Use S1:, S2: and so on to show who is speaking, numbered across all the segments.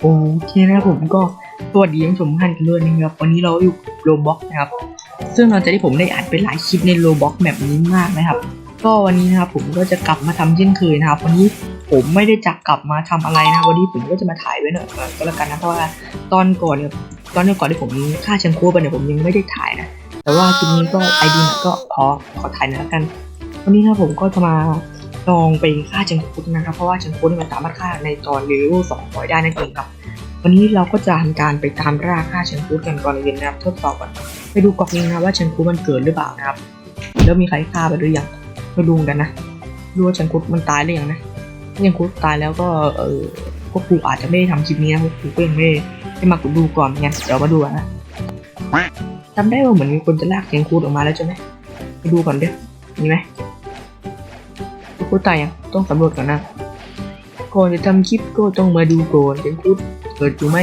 S1: โอเคนะครับผมก็สวัสดีท่านผู้ชมทุกท่านกันด้วยนะครับวันนี้เราอยู่โรบ็อกนะครับ ซึ่งหลังจากที่ผมได้อัดไปหลายคลิปในโรบ็อกแบบนี้มากนะครับ ก็วันนี้นะครับผมก็จะกลับมาทำเช่นเคยนะครับ วันนี้ผมไม่ได้จะกลับมาทำอะไรนะวันนี้ผมก็จะมาถ่ายไว้หน่อยก็แล้วกันนะเพราะว่าตอนก่อนเนี่ยตอนก่อนที่ผมฆ่าเชงคูไปเนี่ยผมยังไม่ได้ถ่ายนะแต่ว่าคลิปนี้ก็ไอเดียก็ขอขอถ่ายน่ยแล้วกัน วันนี้นะผมก็จะมา ลองไปฆ่าเชงคูนะครับ เพราะว่าเชงคูเนี่ยมันสามารถฆ่าในตอนเลเวลสองร้อยได้นั่นเองครับ วันนี้เราก็จะทำการไปตามล่าฆ่าเชงคูกันก่อนเลยนะครับทดสอบก่อนไปดูกล่องนี้นะว่าเชงคูมันเกิดหรือเปล่านะครับ แล้วมีใครฆ่าไปหรือยังมาดูกันนะดูว่าเชงคูมันตายหรือยังนะถ้าเชงคูตายแล้วก็เออพวกกูอาจจะไม่ได้ทำคลิปนี้นะพวกกูก็ยังไม่ได้มาดูก่อนงั้นเดี๋ยวมาดูกันนะจำได้ว่าเหมือนมีคนจะลากเชงคูออกมาแล้วใช่ไหมไปดูก่อนเด้อมีไหม เชงคูตายยังต้องสำรวจก่อนนะ ก่อนจะทำคลิปก็ต้องมาดูก่อนเชงคูเกิดอยู่ไหม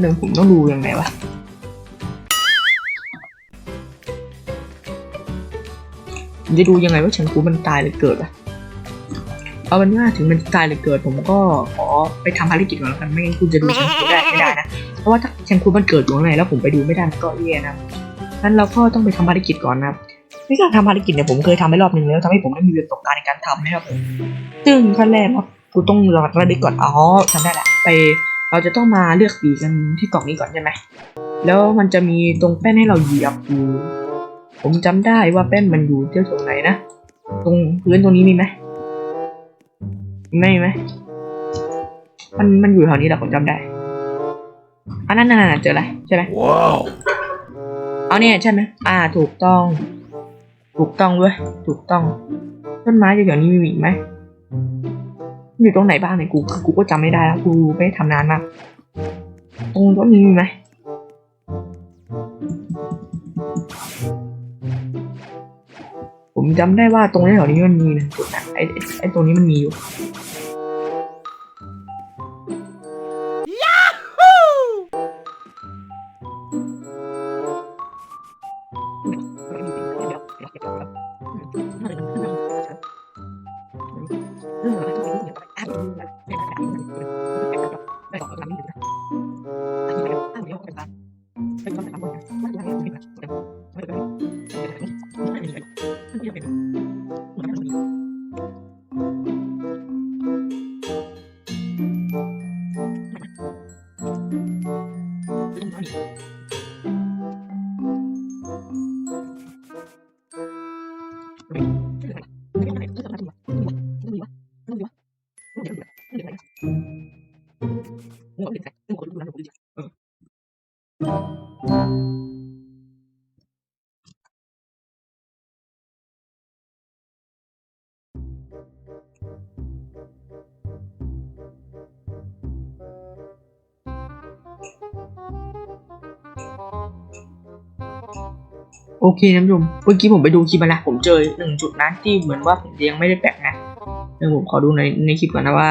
S1: เดี๋ยวผมต้องดูยังไงวะผมจะดูยังไงว่าฉันกูมันตายหรือเกิดอะ เอาเป็นว่าถึงมันตายหรือเกิดผมก็ขอไปทำภารกิจก่อนแล้วกันไม่งั้นคุณจะดูฉันกูได้ไม่ได้นะเพราะว่าถ้าฉันกูมันเกิดอยู่ข้างในแล้วผมไปดูไม่ได้มันก็แย่นะนั้นเราก็ต้องไปทำภารกิจก่อนนะครับในการทำภารกิจเนี่ยผมเคยทำไปรอบหนึ่งแล้วทำให้ผมได้มีประสบการณ์ในการทำนะครับผมซึ่งขั้นแรกครับกูต้องรอระลึกก่อนอ๋อจำได้แหละไป เราจะต้องมาเลือกสีกันที่กล่องนี้ก่อนใช่ไหมแล้วมันจะมีตรงแป้นให้เราเหยียบอยู่ผมจำได้ว่าแป้นมันอยู่ที่ตรงไหนนะตรงพื้นตรงนี้มีไหม ไม่มีไหมมันมันอยู่แถวนี้แหละผมจำได้อันนั้นนั่นๆๆเจออะไรใช่ไหม
S2: Wow.
S1: เอาเนี่ยใช่ไหมอ่า ถูกต้อง ถูกต้องด้วยถูกต้องต้นไม้จะอย่างนี้มีอีกไหมอยู่ตรงไหนบ้างเนี่ยกูคือกูก็จำไม่ได้แล้วกูไม่ได้ทำนานมากตรงต้นนี้มีไหมผมจำได้ว่าตรงนี้แถวนี้มันมีนะจุดนะไอ้ไอ้ไอ้ตรงนี้มันมีอยู่ 在哪里？没。这个还有，那边还有，这边还有，这边还有，这边还有，这边还有，这边还有，这边还有，这边还有。我们这边还有，那边还有，这边还有，嗯。 โอเคนะผู้ชมเมื่อกี้ผมไปดูคลิปมาแล้วผมเจอหนึ่งจุดนะที่เหมือนว่าผมยังไม่ได้แปะนะเดี๋ยวผมขอดูในในคลิปก่อนนะว่า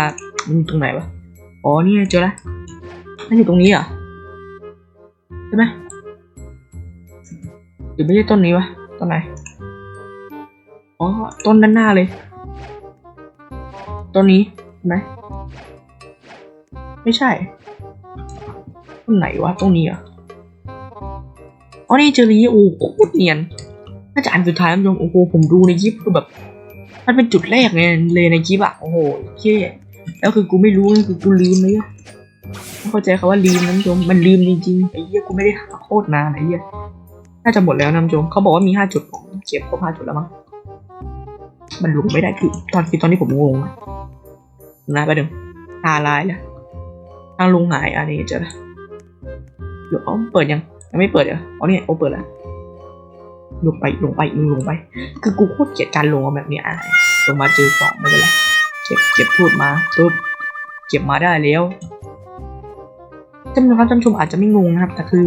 S1: มันอยู่ตรงไหนวะ อ๋อ นี่เจอแล้วนั่นอยู่ตรงนี้เหรอ ใช่ไหม หรือไม่ใช่ต้นนี้วะต้นไหนอ๋อต้นด้านหน้าเลยต้นนี้ไหมไม่ใช่ต้นไหนวะตรงนี้อะอ๋อนี่เจอรีโอ้โคตรเนียนน่าจะอันสุดท้ายท่านผู้ชมโอ้โหผมดูในคลิปคือแบบมันเป็นจุดแรกเลยเลยในคลิปอะโอ้โหเชี่ยแล้วคือกูไม่รู้นี่คือกูลืมเลยอะไม่เข้าใจคำว่าลืมนะท่านผู้ชมมันลืมจริงๆไอ้เหี้ยกูไม่ได้หาโคตรนานไอ้เหี้ย น่าจะหมดแล้วนะท่านผู้ชมเขาบอกว่ามีห้าจุดผมเก็บครบห้าจุดแล้วมั้งมันลงไม่ได้คือตอนคือตอนนี้ผมงงอะนะไปดึงตาลายแล้วทางลุงหายอันนี้เจอล้เดี๋ยวอ๋อเปิดยังยังไม่เปิดเหรออ๋อนี่ยโอเปิดแล้วลงไปลงไปมึงลงไป คือกูโคตรเกลียดการลงแบบนี้อะลงมาเจอกล่องไม่เป็นไรเก็บเก็บพูดมาปุ๊บเก็บมาได้แล้วท่านผู้ชมครับท่านผู้ชมอาจจะไม่งงนะครับ แต่คือ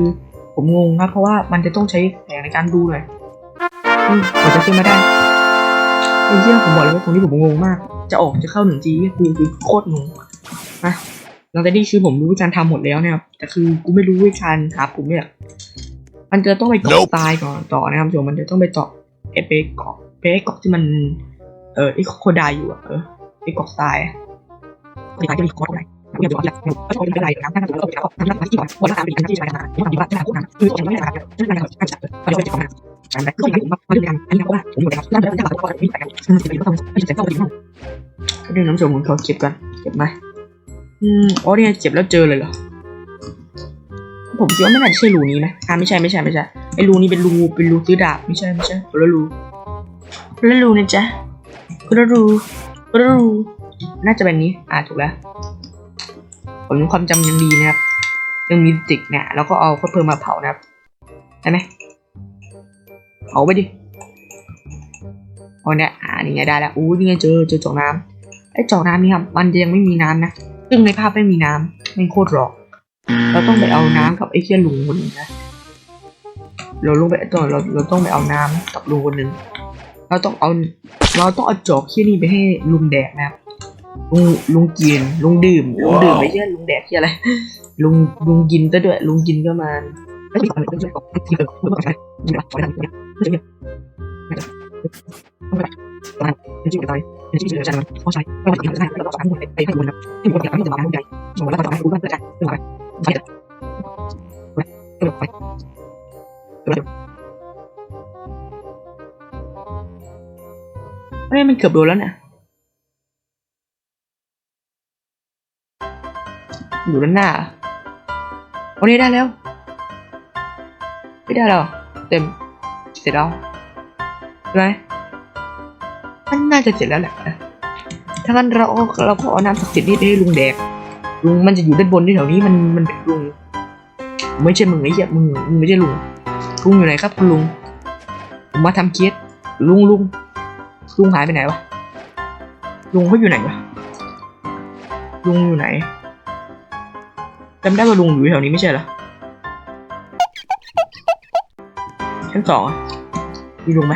S1: ผมงงครับเพราะว่ามันจะต้องใช้แผนในการดูหน่อยอืมกว่าจะขึ้นมาได้ไอ้เหี้ยผมบอกเลยว่าตรงนี้ผมงงมาก จะออกจะเข้าหนึ่งทีกูคือโคตรงงนะหลังจากที่คือผมรู้วิธีการทำหมดแล้วเนี่ยครับแต่คือกูไม่รู้วิธีการหาปุ่มเนี่ยมันจะต้องไปเกาะ
S2: Nope
S1: ทรายก่อนต่อนะครับผู้ชมมันจะต้องไปเจาะเอเปเกาะไปเป็นไอ้กอกที่มัน เออไอ้โคดายอยู่อะเออไอ้กอกทรายอะไอ้กอกจะมีคอร์ดอะ ไรเดี๋ยวจะบอกอะไรก็ชอบเป็นอะไรนะนั่นก็คือเราทำหน้าที่ก่อนวันละสามปีที่ใช้มาที่มันดีว่าจะพวกนั้นคือผมไม่ได้นะครับนั่นคือการจัดเดี๋ยวจะทำงานการแบบก็อย่างผมมาดูกันอันนี้เพราว่าผมอยู่ในครับนั่นเป็นการก็มีแต่กันซึ่งสิ่งที่ต้องไม่ใช่เข้าไปที่ห้องก็ดึงน้ำส้มของเขาเก็บกันเก็บไหมอืมอ๋อเนี่ยเก็บแล้วเจอเลยเหรอผมคิดว่าไม่น่าจะใช่รูนี้นะอ่าไม่ใช่ไม่ใช่ไม่ใช่ไอ้รูนี้เป็นรูเป็นรูซื้อดาบไม่ใช่ไม่ใช่คนละรูคนละรูนะจ๊ะคนละรูคนละรูน่าจะเป็นนี้ อ่าถูกแล้ว ผมความจำยังดีนะครับยังมีติกเนี่ยแล้วก็เอาข้าวเพิ่มมาเผานะครับได้ไหมเผาไปดิเอาเนี่ยอ่านี่ไงได้แล้วอู้นี่ไงเจอเจอจอกน้ำไอ้จอกน้ำนี่ครับมันจะยังไม่มีน้ำนะซึ่งในภาพไม่มีน้ำไม่โคตรหรอก เราต้องไปเอาน้ำกับไอ้เคียลุงคนหนึ่งนะเราลงไปต่อเราเราต้องไปเอาน้ำกับลุงคนหนึ่งเราต้องเอาเราต้องเอาจอกที่นี่ไปให้ลุงแดกนะครับ ลุงลุงกินลุงดื่มลุงดื่มไม่ใช่ลุงแดกที่อะไรลุงลุงกินก็ด้วยลุงกินก็มาไม่ใช่ไม่ใช่ที่เออไม่ต้องใช้ยิงละไม่ได้ไม่ใช่ไม่ใช่ต้องไปเป็นชื่ออะไรเป็นชื่ออะไรเพราะใช้ไม่ว่าจะเป็นอะไรเราต้องสอนให้ไปให้คนนะที่คนเดียวไม่จะมาให้ใจสมมติว่าเราจะให้รู้ว่าเกิดจากเรื่องอะไรใช่ไหมไปไปไปเฮ้ยมันเกือบโดนแล้วเนี่ย อยู่ด้านหน้าวันนี้ได้แล้ว ไม่ได้หรอเต็มเสร็จแล้วใช่ไหมมันน่าจะเสร็จแล้วแหละถ้างั้นเราเราก็เอาน้ำศักดิ์สิทธิ์นี่ไปให้ลุงแดกลุงมันจะอยู่ด้านบนที่แถวนี้มันมันเป็นลุงไม่ใช่มึงไอ้เหี้ยมึงมึงไม่ใช่ลุงลุงอยู่ไหนครับคุณลุงผมมาทำเคสลุงลุงลุงหายไปไหนวะลุงเขาอยู่ไหนวะลุงอยู่ไหน จำได้ว่าลุงอยู่แถวนี้ไม่ใช่เหรอชั้นสองมีลุงไหม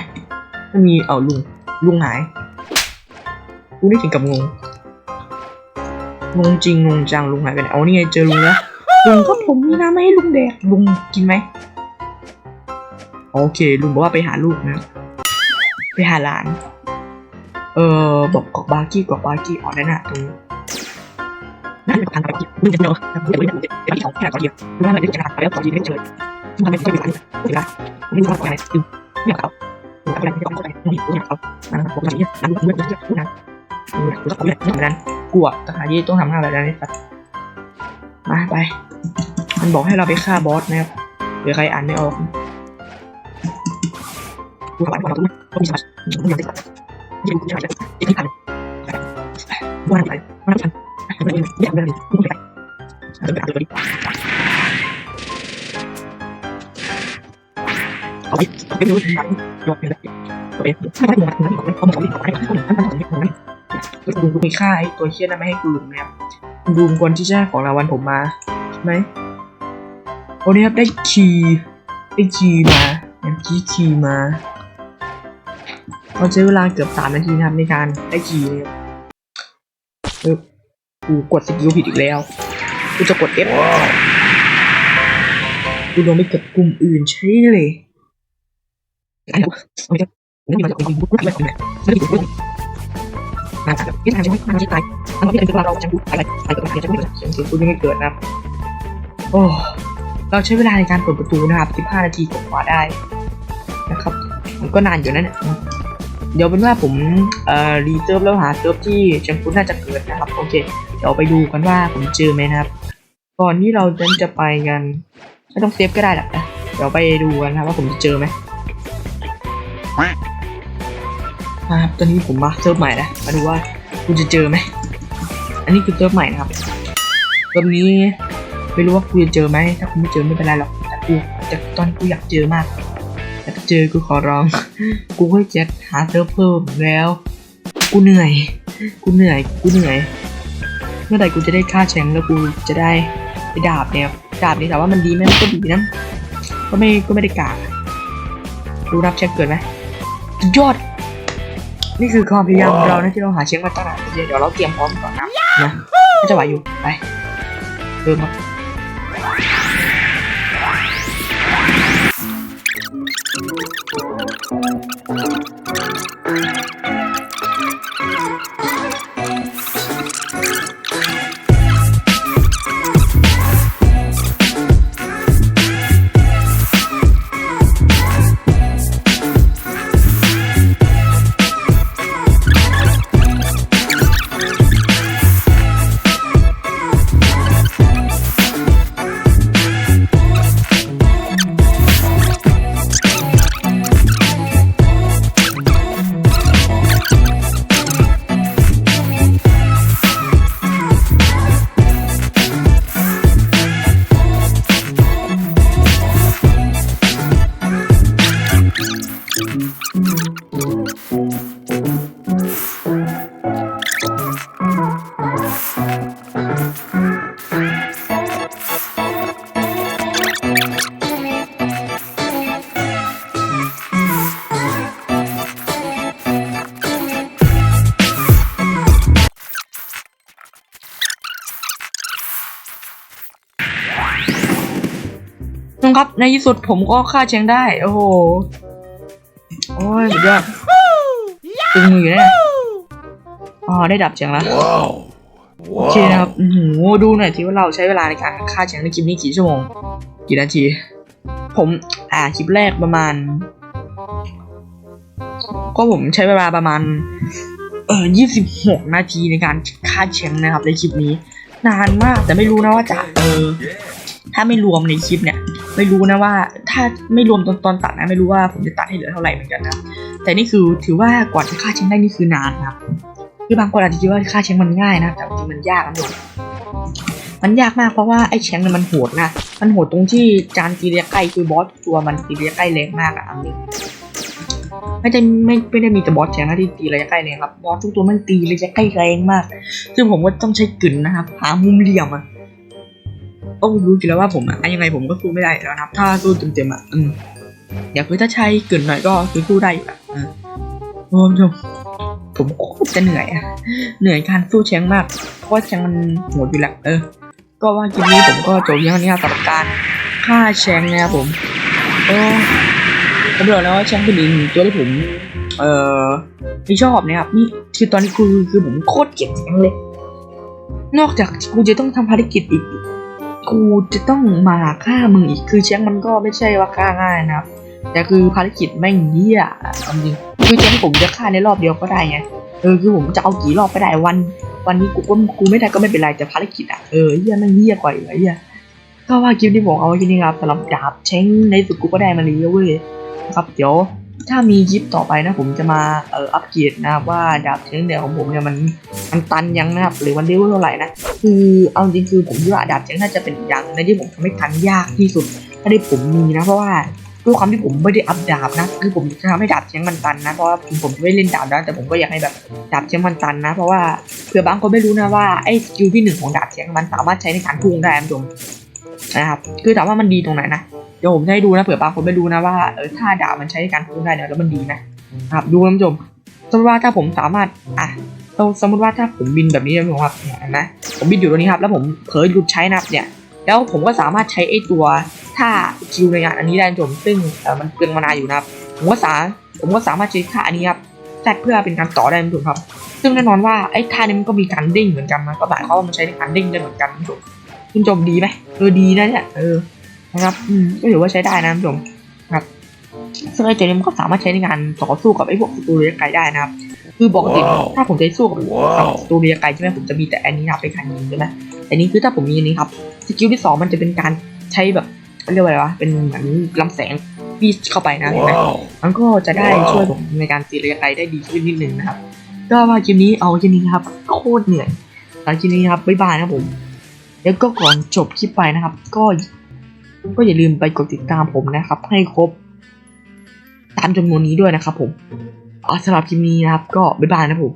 S1: ไม่มีเอาลุงลุงหายลุงได้ถึงกับงงงงจริงงงจังลุงหายไปไหนเอานี่ไงเจอลุงแล้วลุงก็ผมมีน้ำไม่ให้ลุงแดกลุงกินไหมโอเค ลุงบอกว่าไปหาลูกนะ ไปหาหลาน เออบอกกอกบาร์กี้กอกบาร์กี้อ๋อนั่นน่ะตรงนี้นั่นเป็นทางไป มึงจะเนาะมึงจะไม่ได้เป็นที่ของแค่ก่อเดียวมึงทำอะไรจะหนักไปแล้วก่อนดีไม่เฉยมึงทำอะไรจะเป็นอะไรเวลามึงรู้ว่าอะไรจึงไม่เอามึงทำอะไรไม่ต้องเข้าใจมึงรู้อยากเอานั่นผมทำอย่างนี้นั่นมึงไม่ต้องพูดนะมึงกูต้องพูดอย่างนั้นกลัวสถานีต้องทำหน้าอะไรนี่สัตว์มาไป มันบอกให้เราไปฆ่าบอสนะครับเดี๋ยวใครอ่านไม่ออกกูถามว่าเราต้องมีสมาธิมึงยังติดต่อยังกูยังไม่ได้ยังไม่ทันวันไหนวันไหนไม่ไม่ไม่ไม่ไม่ไม่ เอาไปเอาไปดูสิยอดเลยเอาไปถ้าไม่ได้มาถึงนั้นผมผมผมให้ผมท่านท่านผมผมให้ดูดูมีค่าไอ้ตัวเชี่ยนั้นไม่ให้กูหลุมเนี่ยดูควรที่แจะของรางวัลผมมาใช่ไหมวันนี้ครับได้คีได้คีมาอย่างคีคีมาเราใช้เวลาเกือบสามนาทีนะครับในการได้คีเนี่ยเออกูกดสกิลผิดอีกแล้ว กูจะกด F กูลงไปกดกลุ่มอื่นใช่เลยไอ้เนาะโอเคผมไม่มาจากคนบุกอะไรของแม่ไม่ได้บุกมาจากที่ทางจะไม่มาที่ตายทางที่เป็นเราจะบุกอะไรอะไรกับมันจะไม่เกิดเสียงกูยังไม่เกิดนะโอ้เราใช้เวลาในการเปิดประตูนะครับ 15 นาทีกว่าได้นะครับ มันก็นานอยู่นั่นแหละ เดี๋ยวเป็นว่าผมเอ่อรีเซิร์ฟแล้วหาเซิร์ฟที่แชมพูน่าจะเกิดนะครับโอเคเดี๋ยวไปดูกันว่าผมเจอไหมนะครับ ก่อนที่เราจะจะไปกันไม่ต้องเซฟก็ได้หรอกนะเดี๋ยวไปดูกันนะครับว่าผมจะเจอไหมครับตอนนี้ผมมาเซิร์ฟใหม่นะมาดูว่าคุณจะเจอไหมอันนี้คือเซิร์ฟใหม่นะครับเซิร์ฟนี้ไม่รู้ว่าคุณจะเจอไหมถ้าคุณไม่เจอไม่เป็นไรหรอกแต่กูแต่ตอนกูอยากเจอมาก เจอกูขอร้อง กูก็จะหาเซิร์ฟเพิ่มแล้ว กูเหนื่อย กูเหนื่อย กูเหนื่อย เมื่อไหร่กูจะได้ค่าแชมป์แล้วกูจะได้ไอ้ดาบเนี่ยดาบนี่ถามว่ามันดีไหมก็ดีนะ ก็ไม่ก็ไม่ได้กากดูรับแชมป์เกิดไหมยอด นี่คือความพยายามของเรานะที่เราหาแชมป์มาตั้งนานเดี๋ยวเราเตรียมพร้อมก่อนนะนะจะไหวอยู่ไปเริ่มครับ มครับ ในที่สุดผมก็ฆ่าเชียงได้ โอ้โห โอ้ยสุดยอดตึงมืออยู่เนี่ยอ๋อ ได้ดับเชียงแล้ว
S2: Wow.
S1: โอเคนะครับโอ้โหดูหน่อยที่ว่าเราใช้เวลาในการฆ่าเชียงในคลิปนี้กี่ชั่วโมง กี่นาที ผม อ่า คลิปแรกประมาณ ก็ผมใช้เวลาประมาณ เออยี่สิบหกนาทีในการฆ่าเชียงนะครับ ในคลิปนี้ นานมากแต่ไม่รู้นะว่าจะเออถ้าไม่รวมในคลิปเนี่ย ไม่รู้นะว่าถ้าไม่รวมตอนตอนตัดนะไม่รู้ว่าผมจะตัดให้เหลือเท่าไหร่เหมือนกันนะแต่นี่คือถือว่ากว่าจะฆ่าเชียงได้นี่คือนานนะครับคือบางคนอาจจะคิดว่าฆ่าเชียงมันง่ายนะแต่จริงมันยากนะทุกมันยากมากเพราะว่าไอ้เชียงเนี่ยมันโหดนะมันโหดตรงที่จานตีเระยะใกล้คือบอสตัวมันตีเระยะใกล้แรงมากอะอันนี้ไม่ได้ไม่ไม่ได้มีแต่บอสเชียงนะที่ตีระยะใกล้แรงครับบอสทุกตัวมันตีระยะใกล้แรงมาก ซึ่งผมก็ต้องใช้กึ่นนะครับหามุมเหลี่ยมอะ ก็รู้อยู่แล้วว่าผมอะยังไงผมก็สู้ไม่ได้แล้วนะถ้าสู้เต็มๆอะอืมเดี๋ยวคือถ้าใช้เกินหน่อยก็คือสู้ได้อยู่ะอ่าโอ้ยผมโคตรจะเหนื่อยอะเหนื่อยการสู้แชงมากเพราะว่าแชงมันโหดอยู่แล้วเออ ก็ว่าคลิปนี้ผมก็จบเพียงนี้ครับสำหรับการฆ่าแชงนะครับผมก็ผมบอกแล้วว่าแชงเป็นอีกหนึ่งตัวที่ผมเอ่อไม่ชอบนะครับนี่คือตอนนี้คือคือผมโคตรเกลียดแชงเลย นอกจากกูจะต้องทำภารกิจอีก กูจะต้องมาฆ่ามึงอีกคือเชียงมันก็ไม่ใช่ว่าฆ่าง่ายนะครับ แต่คือภารกิจแม่งเหี้ยจริงคือเชียงผมจะฆ่าในรอบเดียวก็ได้ไงเออคือผมจะเอากี่รอบก็ได้วัน วันนี้กูก็กูไม่ได้ก็ไม่เป็นไรแต่ภารกิจอะเออเหี้ยแม่งเหี้ยกว่าอีกไอ้เหี้ยก็ว่าคลิปที่ผมเอาไว้ที่นี่ครับสำหรับดาบเช้งในสุดกูก็ได้มาเลยเว้ยครับเดี๋ยว ถ้ามีคลิปต่อไปนะผมจะมาเอ่ออัปเกรดนะครับว่าดาบเชงเนี่ยของผมเนี่ยมันมันตันยังนะครับหรือมันเลเวลเท่าไหร่นะคือเอาจริงคือผมคิดว่าดาบเชงน่าจะเป็นอย่างในที่ผมทำให้ทันยากที่สุดถ้าได้ผมมีนะ เพราะว่าด้วยความที่ผมไม่ได้อัพดาบนะคือผมจะทำให้ดาบเช้งมันตันนะเพราะว่าถึงผมจะไม่เล่นดาบนะแต่ผมก็อยากให้แบบดาบเช้งมันตันนะ เพราะว่าเผื่อบางคนไม่รู้นะว่าไอ้สกิลที่หนึ่งของดาบเช้งมันสามารถใช้ในการพุ่งได้นะผู้ชมนะครับคือถามว่ามันดีตรงไหนนะ เดี๋ยวผมจะให้ดูนะเผื่อบางคนไม่รู้นะว่าเออถ้าดาบมันใช้ในการพุ่งได้เนี่ยแล้วมันดีนะครับดูนะผู้ชมสมมติว่าถ้าผมสามารถอะสมมติว่าถ้าผมบินแบบนี้นะผมครับเห็นไหมผมบินอยู่ตรงนี้ครับ แล้วผมเผลอหยุดใช้นับเนี่ย แล้วผมก็สามารถใช้ไอ้ตัวท่าคิวในงานอันนี้ได้นะผู้ชมซึ่งเออมันเปลืองมานาอยู่นะครับ ผมก็สาผมก็สามารถใช้ท่าอันนี้ครับแซดเพื่อเป็นการต่อได้นะผู้ชมครับ ซึ่งแน่นอนว่าไอ้ท่านี้มันก็มีการเด้งเหมือนกันนะก็หมายความว่ามันใช้ในการเด้งได้เหมือนกันผู้ชมคุณผู้ชมดีไหมเออดีนะเนี่ยเออ นะครับ อืมก็ถือว่าใช้ได้นะผู้ชมครับซึ่งไอ้ตัวนี้มันก็สามารถใช้ในการต่อสู้กับไอ้พวกศัตรูระยะไกลได้นะครับ คือปกติ
S2: ว้าว
S1: ถ้าผมจะสู้กับ
S2: ว้าว
S1: ศัตรูระยะไกลใช่ไหมผมจะมีแต่อันนี้นะครับเป็นการยิงใช่ไหมแต่นี้คือถ้าผมมีอันนี้ครับสกิลที่สองมันจะเป็นการใช้แบบเรียกว่าอะไรวะเป็นเหมือนลำแสงปีดเข้าไปนะเห็นไหม
S2: Wow.
S1: มันก็จะได้
S2: ว้าว
S1: ช่วยผมในการตีระยะไกลได้ดีขึ้นนิดนึงนะครับก็ว่าคลิปนี้เอาคลิปนี้นะครับโคตรเหนื่อยตอนคลิปนี้ครับบ๊ายบายนะครับผมแล้วก็ก่อนจบคลิปไปนะครับ ก็ ก็อย่าลืมไปกดติดตามผมนะครับ ให้ครบ ตามจำนวนนี้ด้วยนะครับผมสำหรับคลิปนี้นะครับ ก็บ๊ายบายนะผม